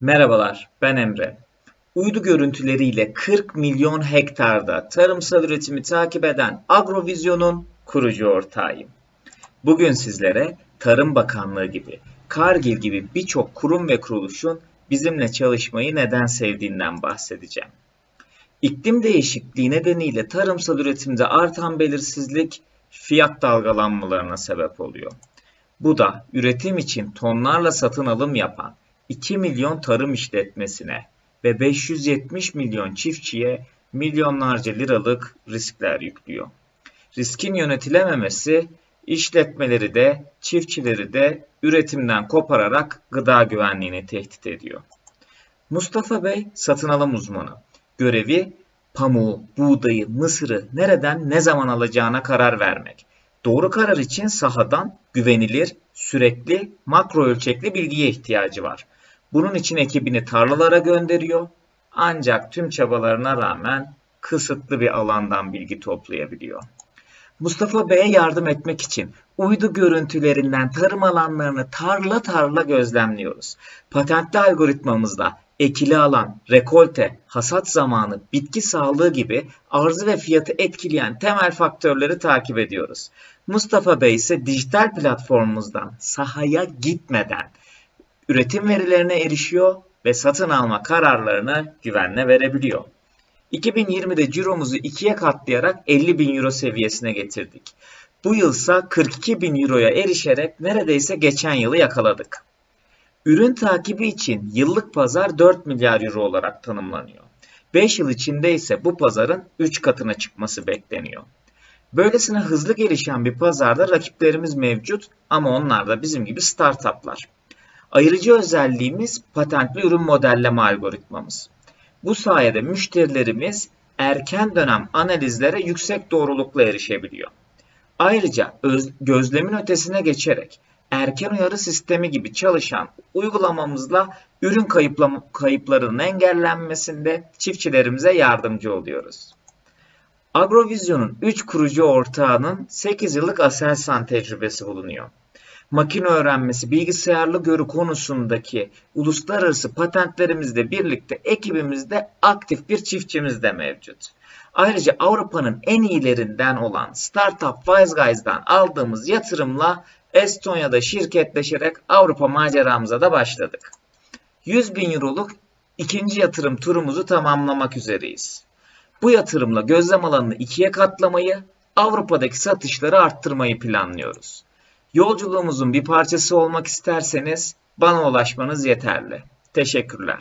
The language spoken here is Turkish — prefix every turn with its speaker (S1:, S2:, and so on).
S1: Merhabalar, ben Emre. Uydu görüntüleriyle 40 milyon hektarda tarımsal üretimi takip eden Agrovizyon'un kurucu ortağıyım. Bugün sizlere Tarım Bakanlığı gibi, Kargil gibi birçok kurum ve kuruluşun bizimle çalışmayı neden sevdiğinden bahsedeceğim. İklim değişikliği nedeniyle tarımsal üretimde artan belirsizlik fiyat dalgalanmalarına sebep oluyor. Bu da üretim için tonlarla satın alım yapan 2 milyon tarım işletmesine ve 570 milyon çiftçiye milyonlarca liralık riskler yüklüyor. Riskin yönetilememesi işletmeleri de çiftçileri de üretimden kopararak gıda güvenliğini tehdit ediyor. Mustafa Bey satın alım uzmanı. Görevi pamuğu, buğdayı, mısırı nereden ne zaman alacağına karar vermek. Doğru karar için sahadan güvenilir, sürekli, makro ölçekli bilgiye ihtiyacı var. Bunun için ekibini tarlalara gönderiyor. Ancak tüm çabalarına rağmen kısıtlı bir alandan bilgi toplayabiliyor. Mustafa Bey'e yardım etmek için uydu görüntülerinden tarım alanlarını tarla tarla gözlemliyoruz. Patentli algoritmamızla ekili alan, rekolte, hasat zamanı, bitki sağlığı gibi arzı ve fiyatı etkileyen temel faktörleri takip ediyoruz. Mustafa Bey ise dijital platformumuzdan sahaya gitmeden üretim verilerine erişiyor ve satın alma kararlarını güvenle verebiliyor. 2020'de ciromuzu ikiye katlayarak 50 bin euro seviyesine getirdik. Bu yılsa 42 bin euroya erişerek neredeyse geçen yılı yakaladık. Ürün takibi için yıllık pazar 4 milyar euro olarak tanımlanıyor. 5 yıl içinde ise bu pazarın 3 katına çıkması bekleniyor. Böylesine hızlı gelişen bir pazarda rakiplerimiz mevcut ama onlar da bizim gibi startuplar. Ayırıcı özelliğimiz patentli ürün modelleme algoritmamız. Bu sayede müşterilerimiz erken dönem analizlere yüksek doğrulukla erişebiliyor. Ayrıca öz, gözlemin ötesine geçerek erken uyarı sistemi gibi çalışan uygulamamızla ürün kayıpla, kayıplarının engellenmesinde çiftçilerimize yardımcı oluyoruz. Agrovizyon'un 3 kurucu ortağının 8 yıllık Aselsan tecrübesi bulunuyor makine öğrenmesi, bilgisayarlı görü konusundaki uluslararası patentlerimizle birlikte ekibimizde aktif bir çiftçimiz de mevcut. Ayrıca Avrupa'nın en iyilerinden olan Startup Wise Guys'dan aldığımız yatırımla Estonya'da şirketleşerek Avrupa maceramıza da başladık. 100 bin euroluk ikinci yatırım turumuzu tamamlamak üzereyiz. Bu yatırımla gözlem alanını ikiye katlamayı, Avrupa'daki satışları arttırmayı planlıyoruz. Yolculuğumuzun bir parçası olmak isterseniz bana ulaşmanız yeterli. Teşekkürler.